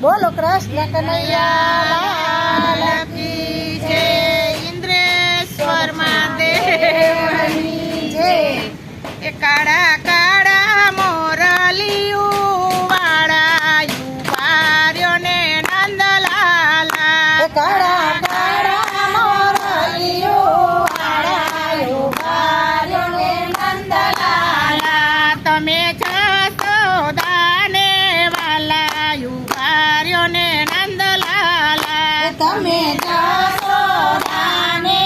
બોલો કૃષ્ણ કનૈયા જય ઇન્દ્રેશ્વર મહાદેવની જય. એ કાળા કાળા તમે જશોદાને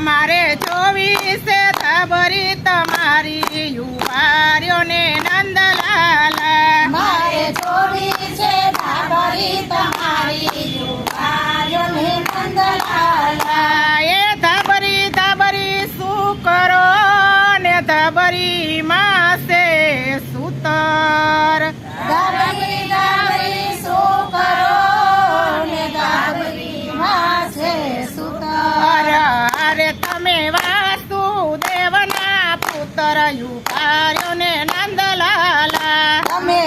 મારે ચોવીસે થબરી તમારી યુવાર્યોને નંદલાલા. મારે તમારી નંદલાલા એ ધબરી ધબરી શું કરો ને ધબરી માસે? સુતર. કરો ને સુતર. અરે તમે વાસુદેવના પુત્ર યુવાર્યો ને નંદલાલા. તમે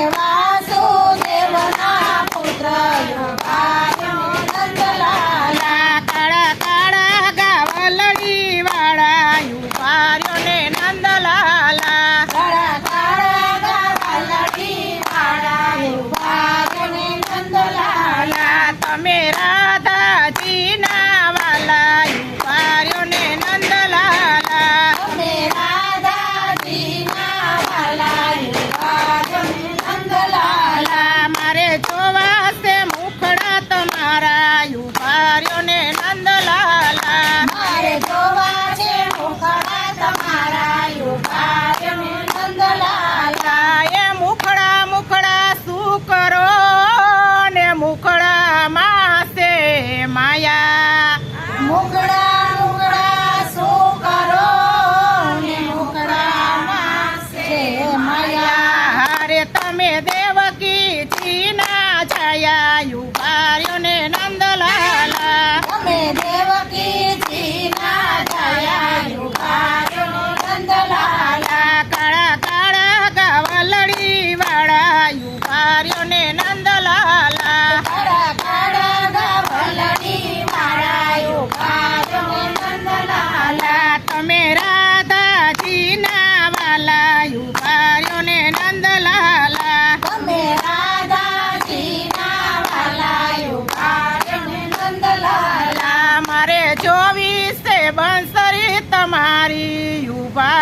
ya yuparionen anda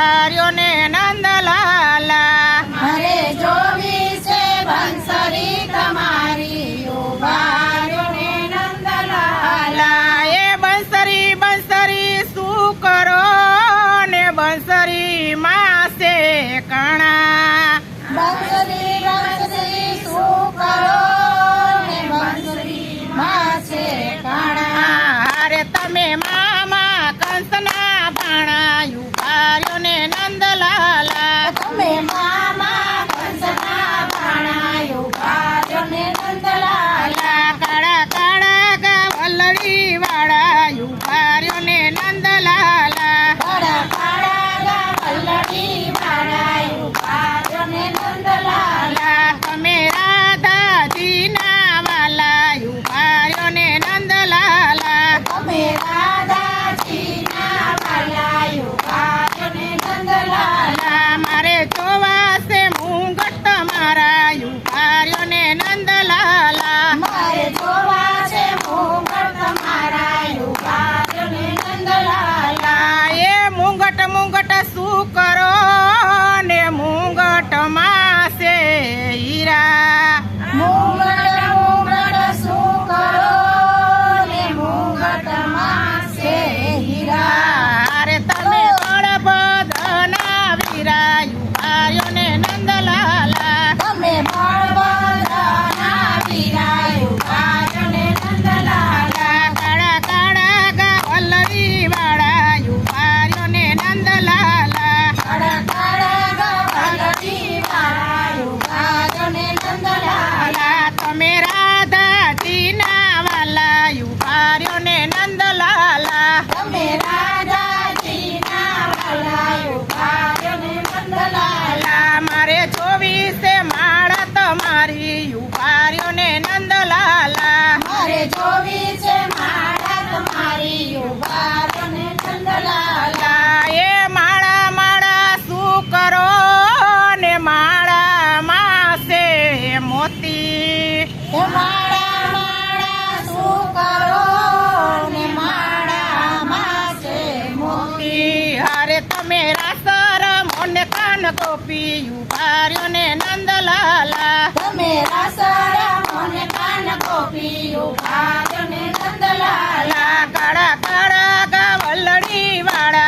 યુવાર્યો ને નંદલાલા. મારે જોવી છે બંસરી તમારી ને નંદલાલા. એ બંસરી બંસરી શું કરો ને બંસરી માસે કણા? બંસરી બંસરી શું કરો ને બંસરી માસે કાણા? હારે તમે મામા કંસના ભાણા મોંઘટા મોંઘટા સુખ ગોપી હારે તમે રાસર મોને કાન ગોપી ઉભાર્યો ને નંદલાલા. તમે રાસર મોને કાન ગોપી ઉભાર્યો ને નંદલાલા. કાળા કાળા ગવલડી વાળા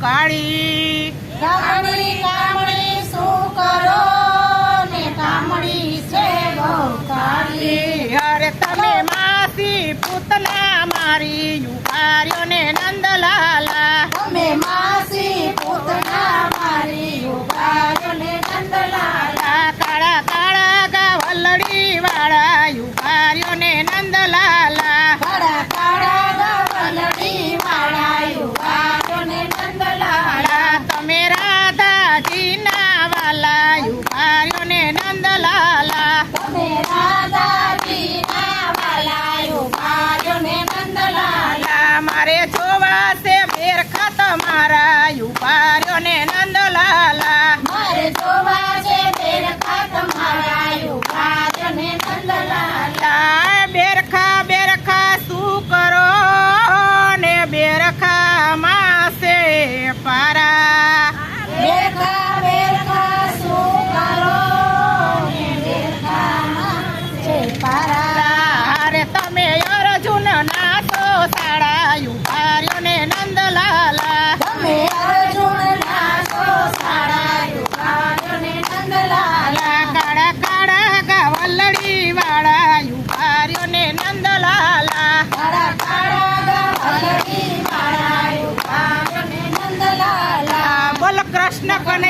કાળી. કામડી કામણી શું કરો ને કામણી છે બહુ કાળી. અરે તમે માસી પૂતલા મારી યુવારીઓ ને નંદલાલ કૃષ્ણ કને